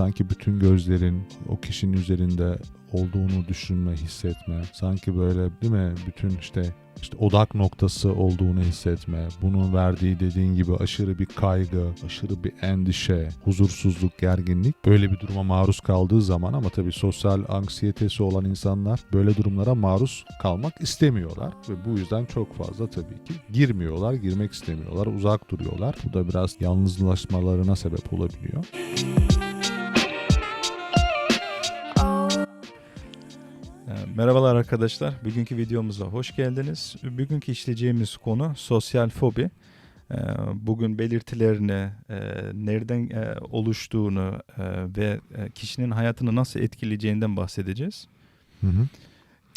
sanki bütün gözlerin o kişinin üzerinde olduğunu düşünme, hissetme. Sanki böyle değil mi? Bütün işte işte odak noktası olduğunu hissetme. Bunun verdiği dediğin gibi aşırı bir kaygı, aşırı bir endişe, huzursuzluk, gerginlik böyle bir duruma maruz kaldığı zaman ama tabii sosyal anksiyetesi olan insanlar böyle durumlara maruz kalmak istemiyorlar ve bu yüzden çok fazla tabii ki girmiyorlar, girmek istemiyorlar, uzak duruyorlar. Bu da biraz yalnızlaşmalarına sebep olabiliyor. Ee, Merhabalar arkadaşlar. Bugünkü videomuza hoş geldiniz. Bugünkü işleyeceğimiz konu sosyal fobi. Ee, Bugün belirtilerini, e, nereden e, oluştuğunu e, ve kişinin hayatını nasıl etkileyeceğinden bahsedeceğiz. Hı hı.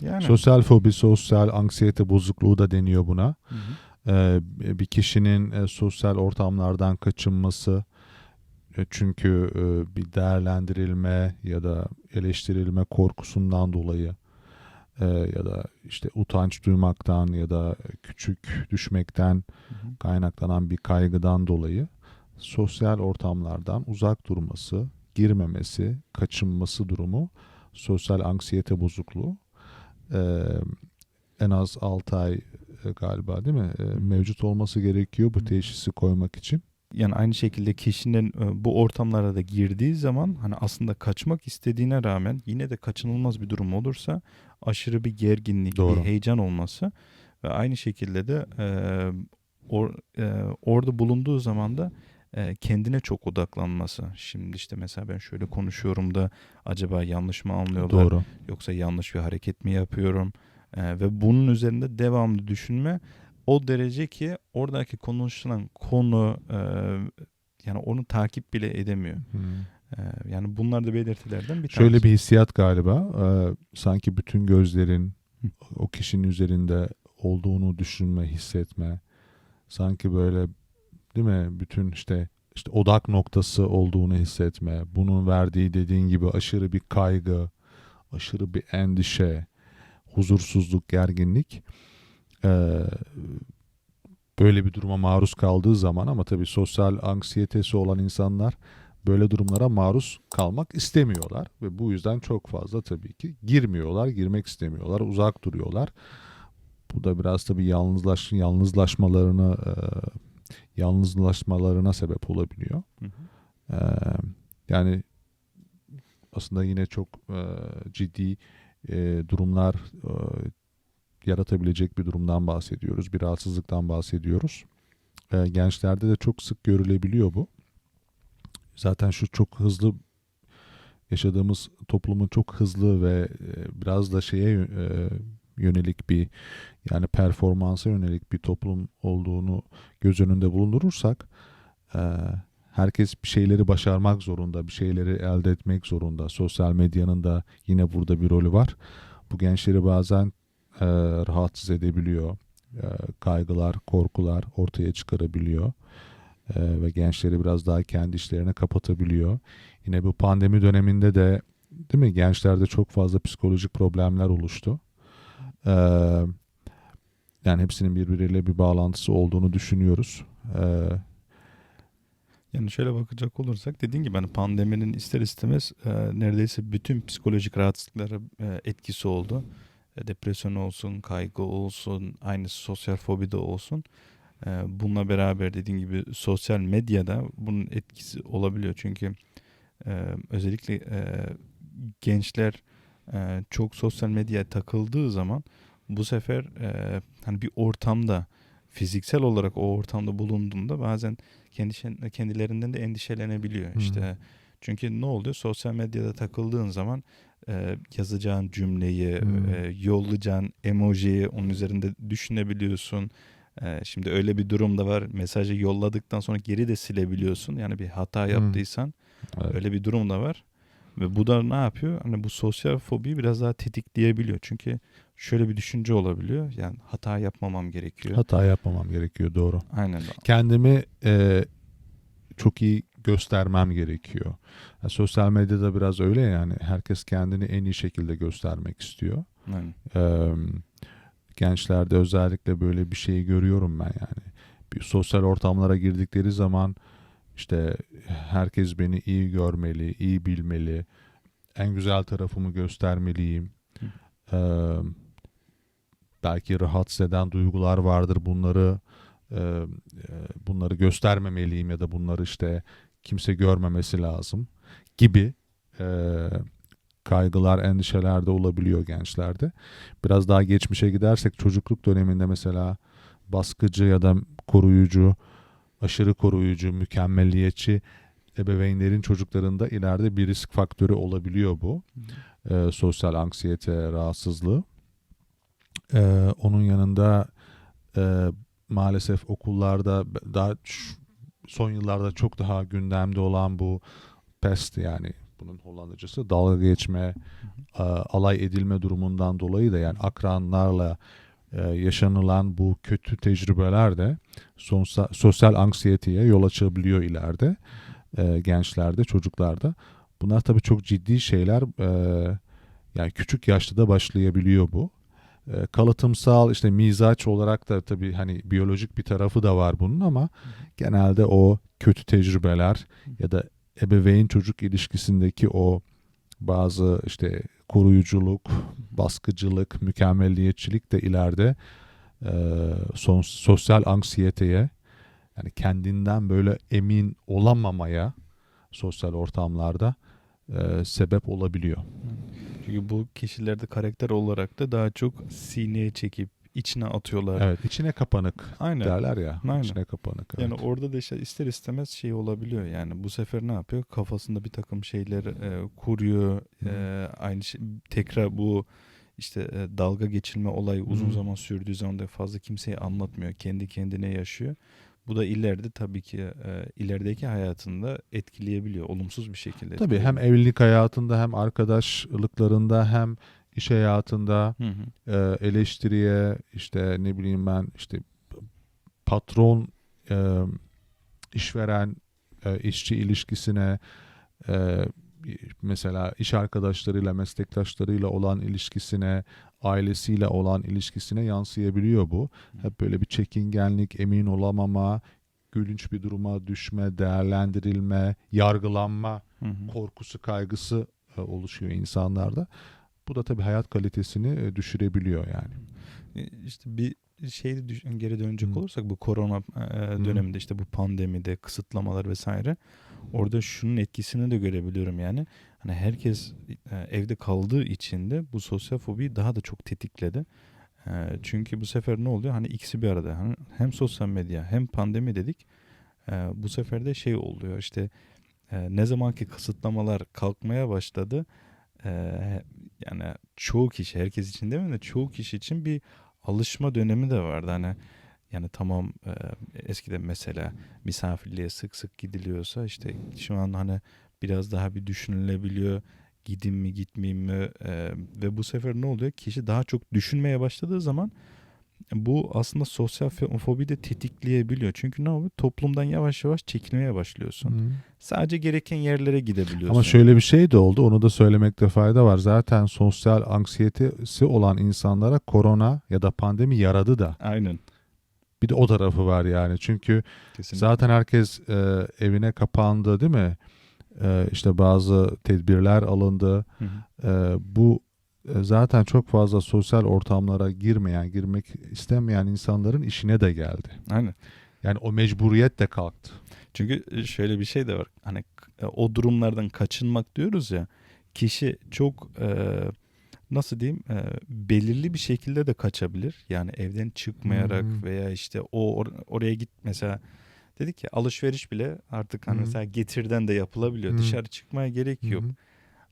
Yani Sosyal fobi, sosyal anksiyete bozukluğu da deniyor buna. Hı hı. Ee, bir kişinin sosyal ortamlardan kaçınması çünkü bir değerlendirilme ya da eleştirilme korkusundan dolayı e, ya da işte utanç duymaktan ya da küçük düşmekten Hı hı. kaynaklanan bir kaygıdan dolayı sosyal ortamlardan uzak durması, girmemesi, kaçınması durumu sosyal anksiyete bozukluğu Ee, en az 6 ay e, galiba değil mi e, mevcut olması gerekiyor bu teşhisi koymak için. Yani aynı şekilde kişinin e, bu ortamlara da girdiği zaman hani aslında kaçmak istediğine rağmen yine de kaçınılmaz bir durum olursa aşırı bir gerginlik, Doğru. bir heyecan olması ve aynı şekilde de e, or- e, orada bulunduğu zaman da e, kendine çok odaklanması. Şimdi işte mesela ben şöyle konuşuyorum da acaba yanlış mı anlıyorlar Doğru. yoksa yanlış bir hareket mi yapıyorum E, ve bunun üzerinde devamlı düşünme o derece ki oradaki konuşulan konu e, yani onu takip bile edemiyor. Hmm. E, yani bunlar da belirtilerden bir Şöyle tanesi. bir hissiyat galiba. e, sanki bütün gözlerin o kişinin üzerinde olduğunu düşünme, hissetme. Sanki böyle değil mi? Bütün işte işte odak noktası olduğunu hissetme. Bunun verdiği dediğin gibi aşırı bir kaygı, aşırı bir endişe, huzursuzluk, gerginlik. E, böyle bir duruma maruz kaldığı zaman ama tabii sosyal anksiyetesi olan insanlar böyle durumlara maruz kalmak istemiyorlar ve bu yüzden çok fazla tabii ki girmiyorlar, girmek istemiyorlar, uzak duruyorlar. Bu da biraz tabii yalnızlaş yalnızlaşmalarını e, yalnızlaşmalarına sebep olabiliyor. Hı hı. E, yani aslında yine çok e, ciddi e, durumlar e, yaratabilecek bir durumdan bahsediyoruz, bir rahatsızlıktan bahsediyoruz. E, gençlerde de çok sık görülebiliyor bu. Zaten şu çok hızlı yaşadığımız toplumun çok hızlı ve e, biraz da şeye e, yönelik bir yani performansa yönelik bir toplum olduğunu göz önünde bulundurursak e, herkes bir şeyleri başarmak zorunda, bir şeyleri elde etmek zorunda. Sosyal medyanın da yine burada bir rolü var. Bu gençleri bazen e, rahatsız edebiliyor. E, kaygılar, korkular ortaya çıkarabiliyor. E, ve gençleri biraz daha kendi işlerine kapatabiliyor. Yine bu pandemi döneminde de değil mi gençlerde çok fazla psikolojik problemler oluştu. E, yani hepsinin birbiriyle bir bağlantısı olduğunu düşünüyoruz. E, Yani şöyle bakacak olursak dediğin gibi hani pandeminin ister istemez e, neredeyse bütün psikolojik rahatsızlıklara e, etkisi oldu. Depresyon olsun, kaygı olsun, aynı sosyal fobi de olsun. E, bununla beraber dediğin gibi sosyal medyada bunun etkisi olabiliyor. Çünkü e, özellikle e, gençler e, çok sosyal medyaya takıldığı zaman bu sefer hani bir ortamda fiziksel olarak o ortamda bulunduğunda bazen kendi kendilerinden de endişelenebiliyor. İşte çünkü ne oluyor? Sosyal medyada takıldığın zaman e, yazacağın cümleyi, Hı. e, yollayacağın emojiyi onun üzerinde düşünebiliyorsun. E, şimdi öyle bir durum da var. Mesajı yolladıktan sonra geri de silebiliyorsun. Yani bir hata yaptıysan evet. öyle bir durum da var. Ve bu da ne yapıyor? Hani bu sosyal fobiyi biraz daha tetikleyebiliyor. Çünkü şöyle bir düşünce olabiliyor. Yani hata yapmamam gerekiyor. Hata yapmamam gerekiyor doğru. Aynen. Kendimi e, çok iyi göstermem gerekiyor. Yani sosyal medyada biraz öyle yani herkes kendini en iyi şekilde göstermek istiyor. Ee, gençlerde özellikle böyle bir şeyi görüyorum ben yani. Bir sosyal ortamlara girdikleri zaman işte herkes beni iyi görmeli, iyi bilmeli, en güzel tarafımı göstermeliyim. Ee, belki rahatsız eden duygular vardır. Bunları e, bunları göstermemeliyim ya da bunları işte kimse görmemesi lazım gibi e, kaygılar, endişeler de olabiliyor gençlerde. Biraz daha geçmişe gidersek çocukluk döneminde mesela baskıcı ya da koruyucu, aşırı koruyucu, mükemmelliyetçi ebeveynlerin çocuklarında ileride bir risk faktörü olabiliyor bu. E, sosyal anksiyete, rahatsızlığı. E, onun yanında e, maalesef okullarda daha son yıllarda çok daha gündemde olan bu pest yani bunun Hollandacası dalga geçme, e, alay edilme durumundan dolayı da yani akranlarla e, yaşanılan bu kötü tecrübeler de sonsa- sosyal anksiyeteye yol açabiliyor ileride e, gençlerde, çocuklarda. Bunlar tabii çok ciddi şeyler. e, yani küçük yaşta da başlayabiliyor bu. E, kalıtımsal işte mizaç olarak da tabii hani biyolojik bir tarafı da var bunun ama genelde o kötü tecrübeler ya da ebeveyn çocuk ilişkisindeki o bazı işte koruyuculuk, baskıcılık, mükemmelliyetçilik de ileride e, son, sosyal anksiyeteye yani kendinden böyle emin olamamaya sosyal ortamlarda e, sebep olabiliyor. Çünkü bu kişilerde karakter olarak da daha çok sineye çekip içine atıyorlar. Evet, içine kapanık Aynen. derler ya. Aynen. İçine kapanık. Yani evet. orada da işte ister istemez şey olabiliyor yani bu sefer ne yapıyor kafasında bir takım şeyler e, kuruyor. E, aynı şey tekrar bu işte e, dalga geçilme olayı uzun Hı. zaman sürdüğü zaman da fazla kimseye anlatmıyor kendi kendine yaşıyor bu da ileride tabii ki e, ilerideki hayatında etkileyebiliyor olumsuz bir şekilde Tabii hem evlilik hayatında hem arkadaşlıklarında hem iş hayatında Hı hı. e, eleştiriye işte ne bileyim ben işte patron e, işveren e, işçi ilişkisine e, mesela iş arkadaşlarıyla meslektaşlarıyla olan ilişkisine ailesiyle olan ilişkisine yansıyabiliyor bu. Hep böyle bir çekingenlik, emin olamama, gülünç bir duruma düşme, değerlendirilme, yargılanma Hı hı. korkusu, kaygısı e, oluşuyor insanlarda. Bu da tabii hayat kalitesini e, düşürebiliyor yani. E, İşte bir düş- geri dönecek olursak bu korona döneminde işte bu pandemide kısıtlamalar vesaire orada şunun etkisini de görebiliyorum yani hani herkes e, evde kaldığı için de bu sosyal fobiyi daha da çok tetikledi. E, çünkü bu sefer ne oluyor hani ikisi bir arada hani hem sosyal medya hem pandemi dedik E, bu sefer de şey oluyor işte ne zamanki kısıtlamalar kalkmaya başladı yani çoğu kişi herkes için demeyeyim de çoğu kişi için bir alışma dönemi de vardı. Hani yani tamam e, eskiden mesela misafirliğe sık sık gidiliyorsa işte şu an hani biraz daha bir düşünülebiliyor. Gideyim mi gitmeyeyim mi E, ve bu sefer ne oluyor? Kişi daha çok düşünmeye başladığı zaman bu aslında sosyal fo- fobi de tetikleyebiliyor. Çünkü ne oluyor? Toplumdan yavaş yavaş çekilmeye başlıyorsun. Sadece gereken yerlere gidebiliyorsun. Ama şöyle bir şey de oldu. Onu da söylemekte fayda var. Zaten sosyal anksiyetesi olan insanlara korona ya da pandemi yaradı da. Aynen. Bir de o tarafı var yani. Çünkü Kesinlikle. zaten herkes e, evine kapandı değil mi? E, işte bazı tedbirler alındı. Hı hı. E, bu e, zaten çok fazla sosyal ortamlara girmeyen, girmek istemeyen insanların işine de geldi. Aynen. Yani o mecburiyet de kalktı. Çünkü e, şöyle bir şey de var. Hani e, o durumlardan kaçınmak diyoruz ya. Kişi çok e, nasıl diyeyim e, belirli bir şekilde de kaçabilir. Yani evden çıkmayarak Hmm. veya işte o or- oraya git mesela dedik ya alışveriş bile artık hani Hmm. mesela getirden de yapılabiliyor. Hmm. Dışarı çıkmaya gerek yok. Hı.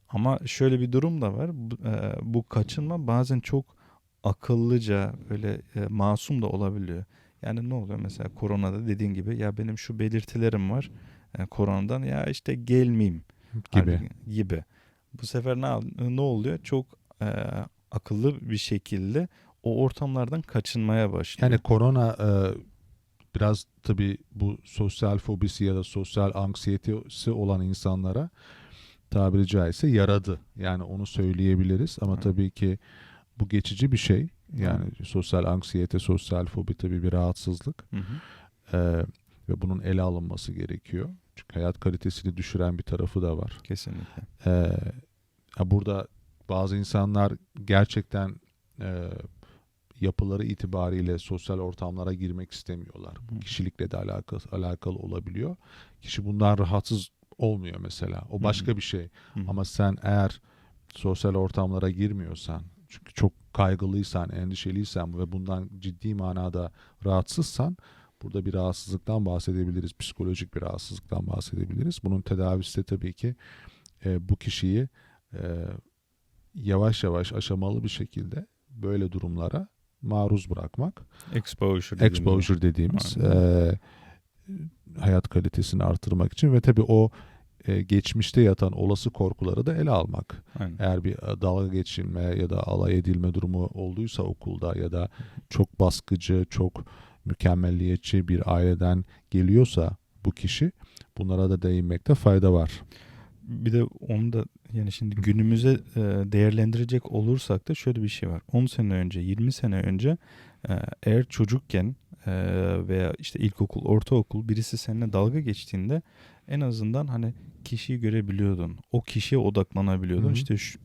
Ama şöyle bir durum da var. Bu, e, bu kaçınma bazen çok akıllıca öyle e, masum da olabiliyor. Yani ne oluyor mesela koronada dediğin gibi ya benim şu belirtilerim var e, koronadan ya işte gelmeyeyim gibi. Halbuki- gibi. Bu sefer ne ne oluyor? Çok e, akıllı bir şekilde o ortamlardan kaçınmaya başlıyor. Yani korona e, biraz tabii bu sosyal fobisi ya da sosyal anksiyetesi olan insanlara tabiri caizse yaradı. Yani onu söyleyebiliriz ama Evet. tabii ki bu geçici bir şey. Yani sosyal anksiyete, sosyal fobi tabii bir rahatsızlık Hı hı. E, ve bunun ele alınması gerekiyor. Çünkü hayat kalitesini düşüren bir tarafı da var. Kesinlikle. Ee, burada bazı insanlar gerçekten e, yapıları itibariyle sosyal ortamlara girmek istemiyorlar. Bu kişilikle de alakalı, alakalı olabiliyor. Kişi bundan rahatsız olmuyor mesela. O başka bir şey. Ama sen eğer sosyal ortamlara girmiyorsan, çünkü çok kaygılıysan, endişeliysen ve bundan ciddi manada rahatsızsan burada bir rahatsızlıktan bahsedebiliriz. Psikolojik bir rahatsızlıktan bahsedebiliriz. Bunun tedavisi de tabii ki e, bu kişiyi e, yavaş yavaş aşamalı bir şekilde böyle durumlara maruz bırakmak. exposure dediğimiz. Exposure dediğimiz e, hayat kalitesini artırmak için ve tabii o e, geçmişte yatan olası korkuları da ele almak. Aynen. Eğer bir dalga geçilme ya da alay edilme durumu olduysa okulda ya da çok baskıcı, çok mükemmelliyetçi bir aileden geliyorsa bu kişi bunlara da değinmekte fayda var. Bir de onu da yani şimdi günümüze e, değerlendirecek olursak da şöyle bir şey var. 10 sene önce, 20 sene önce e, eğer çocukken e, veya işte ilkokul, ortaokul birisi seninle dalga geçtiğinde en azından hani kişiyi görebiliyordun. O kişiye odaklanabiliyordun. Hı hı. İşte şu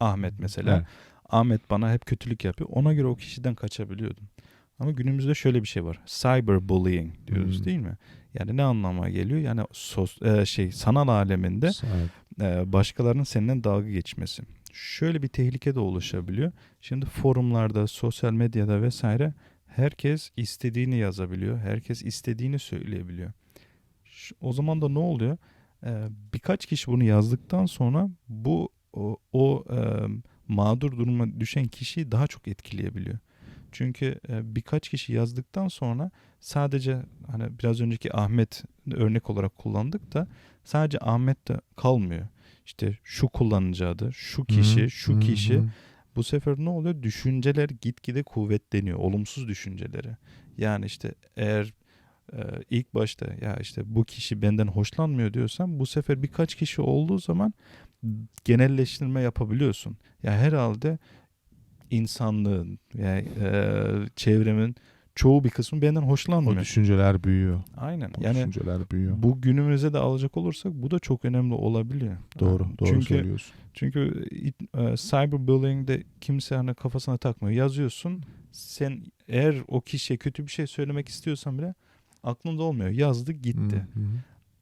Ahmet mesela. Evet. Ahmet bana hep kötülük yapıyor. Ona göre o kişiden kaçabiliyordun. Ama günümüzde şöyle bir şey var. Cyberbullying diyoruz Hmm. değil mi? Yani ne anlama geliyor? Yani sos, e, şey sanal aleminde e, başkalarının seninle dalga geçmesi. Şöyle bir tehlike de oluşabiliyor. Şimdi forumlarda, sosyal medyada vesaire herkes istediğini yazabiliyor. Herkes istediğini söyleyebiliyor. O zaman da ne oluyor? E, birkaç kişi bunu yazdıktan sonra bu o, o e, mağdur duruma düşen kişiyi daha çok etkileyebiliyor. Çünkü e, birkaç kişi yazdıktan sonra sadece hani biraz önceki Ahmet örnek olarak kullandık da sadece Ahmet de kalmıyor. İşte şu kullanıcı adı, şu kişi, şu kişi. Bu sefer ne oluyor? Düşünceler gitgide kuvvetleniyor. Olumsuz düşünceleri. Yani işte eğer e, ilk başta ya işte bu kişi benden hoşlanmıyor diyorsan bu sefer birkaç kişi olduğu zaman genelleştirme yapabiliyorsun. Ya herhalde insanlığın yani e, çevremin çoğu bir kısmı benden O hoşlanmıyor. düşünceler büyüyor. Aynen. O Yani düşünceler büyüyor. bu günümüze de alacak olursak bu da çok önemli olabiliyor. doğru, Yani doğru çünkü söylüyorsun. çünkü e, cyberbullying'de kimse hani kafasına takmıyor. Yazıyorsun. Sen eğer o kişiye kötü bir şey söylemek istiyorsan bile aklında olmuyor. Yazdı gitti. Hı, hı.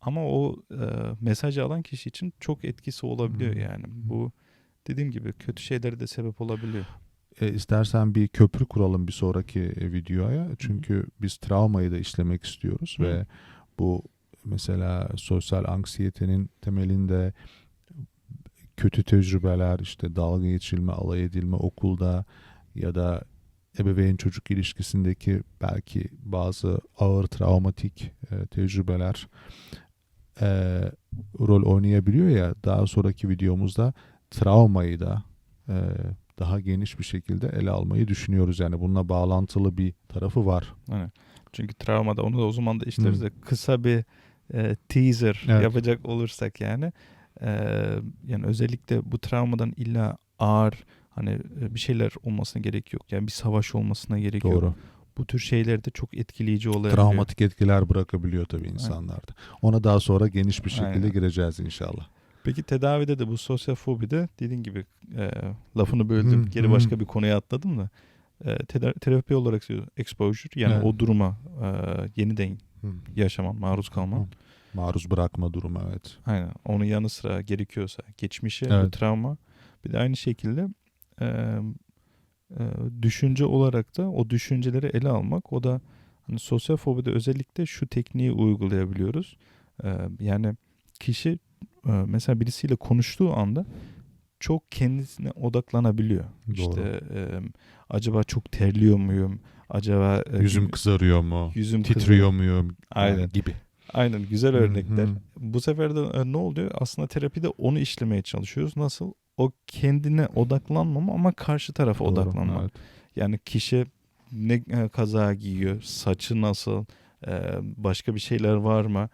Ama o e, mesajı alan kişi için çok etkisi olabiliyor Hı. yani. Bu dediğim gibi kötü şeylere de sebep olabiliyor. E, istersen bir köprü kuralım bir sonraki e, videoya. Çünkü biz travmayı da işlemek istiyoruz Hı. ve bu mesela sosyal anksiyetenin temelinde kötü tecrübeler, işte dalga geçilme, alay edilme okulda ya da ebeveyn çocuk ilişkisindeki belki bazı ağır travmatik e, tecrübeler e, rol oynayabiliyor ya daha sonraki videomuzda travmayı da e, daha geniş bir şekilde ele almayı düşünüyoruz. Yani bununla bağlantılı bir tarafı var. Hani çünkü travmada onu da o zaman da işleriz de kısa bir e, teaser Evet. yapacak olursak yani e, yani özellikle bu travmadan illa ağır hani e, bir şeyler olmasına gerek yok. Yani bir savaş olmasına gerek yok. Doğru. Bu tür şeyler de çok etkileyici olabiliyor. Travmatik etkiler bırakabiliyor tabii insanlarda. Ona daha sonra geniş bir şekilde Aynen. gireceğiz inşallah. Peki tedavide de bu sosyal fobide dediğin gibi e, lafını böldüm. Hı, Geri hı. başka bir konuya atladım da. E, teda- terapi olarak exposure yani Evet. o duruma e, yeniden Hı. yaşaman, maruz kalman. Hı. Maruz bırakma durumu evet. Aynen. Onun yanı sıra gerekiyorsa geçmişe, Evet. travma. Bir de aynı şekilde e, e, düşünce olarak da o düşünceleri ele almak. O da hani sosyal fobide özellikle şu tekniği uygulayabiliyoruz. E, yani kişi mesela birisiyle konuştuğu anda çok kendisine odaklanabiliyor. Doğru. İşte e, acaba çok terliyor muyum? Acaba e, Yüzüm kızarıyor mu? yüzüm. Titriyor muyum? Aynen. Gibi. Aynen güzel örnekler. Bu sefer de e, ne oluyor? Aslında terapide onu işlemeye çalışıyoruz. Nasıl? O kendine odaklanmama ama karşı tarafa Doğru, odaklanma. evet. Yani kişi ne e, kaza giyiyor, saçı nasıl, e, başka bir şeyler var mı?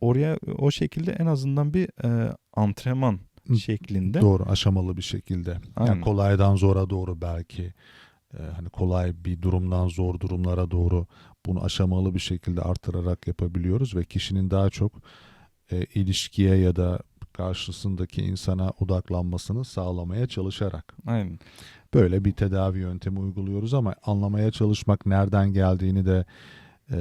Oraya o şekilde en azından bir e, antrenman şeklinde. Doğru aşamalı bir şekilde. Aynen. Yani kolaydan zora doğru belki e, hani kolay bir durumdan zor durumlara doğru bunu aşamalı bir şekilde artırarak yapabiliyoruz ve kişinin daha çok e, ilişkiye ya da karşısındaki insana odaklanmasını sağlamaya çalışarak Aynen. böyle bir tedavi yöntemi uyguluyoruz ama anlamaya çalışmak nereden geldiğini de e,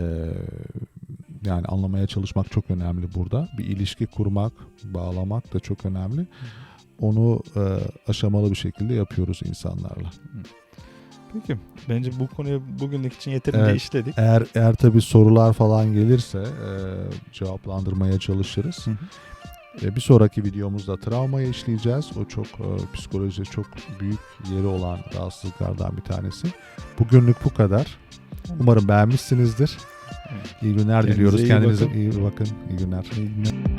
yani anlamaya çalışmak çok önemli burada. Bir ilişki kurmak, bağlamak da çok önemli. Onu e, aşamalı bir şekilde yapıyoruz insanlarla. Peki. Bence bu konuyu bugünlük için yeterince Evet. işledik. Eğer eğer tabii sorular falan gelirse e, cevaplandırmaya çalışırız. Hı hı. E, bir sonraki videomuzda travmayı işleyeceğiz. O çok e, psikolojide çok büyük yeri olan rahatsızlıklardan bir tanesi. Bugünlük bu kadar. Umarım beğenmişsinizdir. İyi günler Kendinize diliyoruz. iyi Kendinize bakın. iyi bakın. İyi günler. İyi günler.